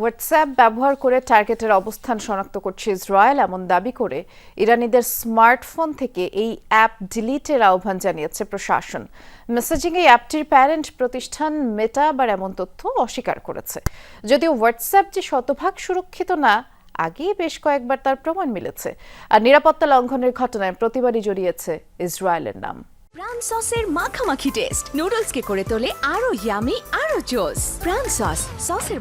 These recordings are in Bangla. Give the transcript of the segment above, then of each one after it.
হোয়াটসঅ্যাপ ব্যবহার করে টার্গেটের অবস্থান শনাক্ত করছে ইসরায়েল, এমন দাবি করে ইরানিদের স্মার্টফোন থেকে এই অ্যাপ ডিলিটের আহ্বান জানিয়েছে প্রশাসন। মেসেজিং এই অ্যাপটির প্যারেন্ট প্রতিষ্ঠান মেটা আবার এমন তথ্য অস্বীকার করেছে। যদিও হোয়াটসঅ্যাপ যে শতভাগ সুরক্ষিত না, আগেই বেশ কয়েকবার তার প্রমাণ মিলেছে। আর নিরাপত্তা লঙ্ঘনের ঘটনায় প্রতিবারই জড়িয়েছে ইসরায়েলের নাম। প্রাণ সসের মাখামাখি টেস্ট নুডলসকে করে তোলে আরও ইয়ামি আরও জোস প্রাণ সস সসের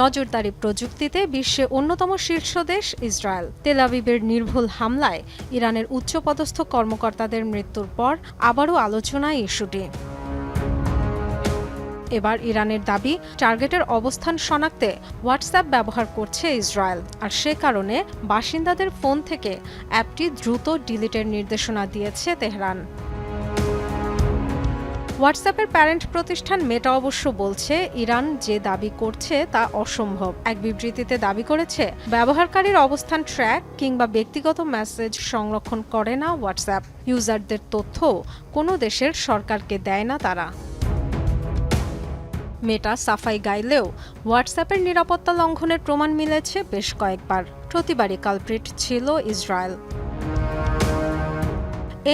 নজরদারি প্রযুক্তিতে বিশ্বে অন্যতম শীর্ষ দেশ ইসরায়েল। তেল আবিবের নির্ভুল হামলায় ইরানের উচ্চপদস্থ কর্মকর্তাদের মৃত্যুর পর আবারও আলোচনায় ইস্যুটি। এবার ইরানের দাবি, টার্গেটের অবস্থান শনাক্তে হোয়াটসঅ্যাপ ব্যবহার করছে ইসরায়েল। আর সে কারণে বাসিন্দাদের ফোন থেকে অ্যাপটি দ্রুত ডিলিটের নির্দেশনা দিয়েছে তেহরান। হোয়াটসঅ্যাপের প্যারেন্ট প্রতিষ্ঠান মেটা অবশ্য বলছে, ইরান যে দাবি করছে তা অসম্ভব। এক বিবৃতিতে দাবি করেছে, ব্যবহারকারীর অবস্থান ট্র্যাক কিংবা ব্যক্তিগত মেসেজ সংরক্ষণ করে না হোয়াটসঅ্যাপ। ইউজারদের তথ্য কোনো দেশের সরকারকে দেয় না তারা। মেটা সাফাই গাইলেও হোয়াটসঅ্যাপের নিরাপত্তা লঙ্ঘনের প্রমাণ মিলেছে বেশ কয়েকবার। প্রতিবারই কালপ্রিট ছিল Israel.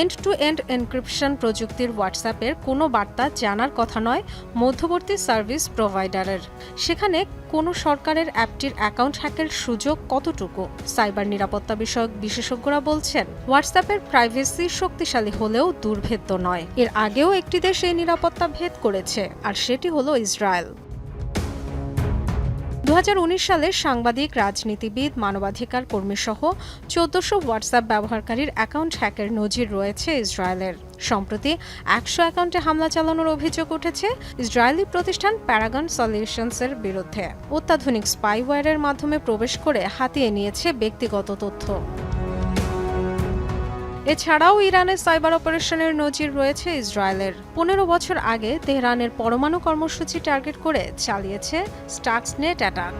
End to end encryption প্রযুক্তির হোয়াটসঅ্যাপের কোনো বার্তা জানার কথা নয় মধ্যবর্তী সার্ভিস প্রোভাইডারের। সেখানে কোনো সরকারের অ্যাপটির অ্যাকাউন্ট হ্যাকের সুযোগ কতটুকু? সাইবার নিরাপত্তা বিষয়ক বিশেষজ্ঞরা বলছেন হোয়াটসঅ্যাপের প্রাইভেসি শক্তিশালী হলেও দুর্ভেদ্য নয়। এর আগেও একটি দেশ এই নিরাপত্তা ভেদ করেছে, আর সেটি হলো ইসরায়েল। উনিশ সালে সাংবাদিক, রাজনীতিবিদ, মানবাধিকার কর্মীসহ চোদ্দশো হোয়াটসঅ্যাপ ব্যবহারকারীর অ্যাকাউন্ট হ্যাকের নজির রয়েছে ইসরায়েলের। সম্প্রতি একশো অ্যাকাউন্টে হামলা চালানোর অভিযোগ উঠেছে ইসরায়েলি প্রতিষ্ঠান প্যারাগন সলিউশনসের বিরুদ্ধে। অত্যাধুনিক স্পাইওয়্যারের মাধ্যমে প্রবেশ করে হাতিয়ে নিয়েছে ব্যক্তিগত তথ্য। এছাড়াও ইরানের সাইবার অপারেশনের নজির রয়েছে ইসরায়েলের। পনেরো বছর আগে তেহরানের পরমাণু কর্মসূচি টার্গেট করে চালিয়েছে স্টাক্সনেট অ্যাটাক।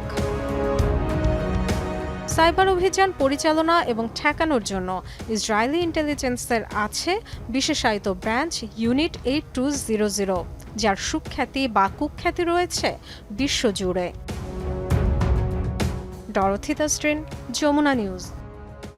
সাইবার অভিযান পরিচালনা এবং ঠেকানোর জন্য ইসরায়েলি ইন্টেলিজেন্সের আছে বিশেষায়িত branch unit eight two zero zero, যার সুখ্যাতি বা কুখ্যাতি রয়েছে বিশ্বজুড়ে। ডরথি দাস্ট্রিন যমুনা নিউজ।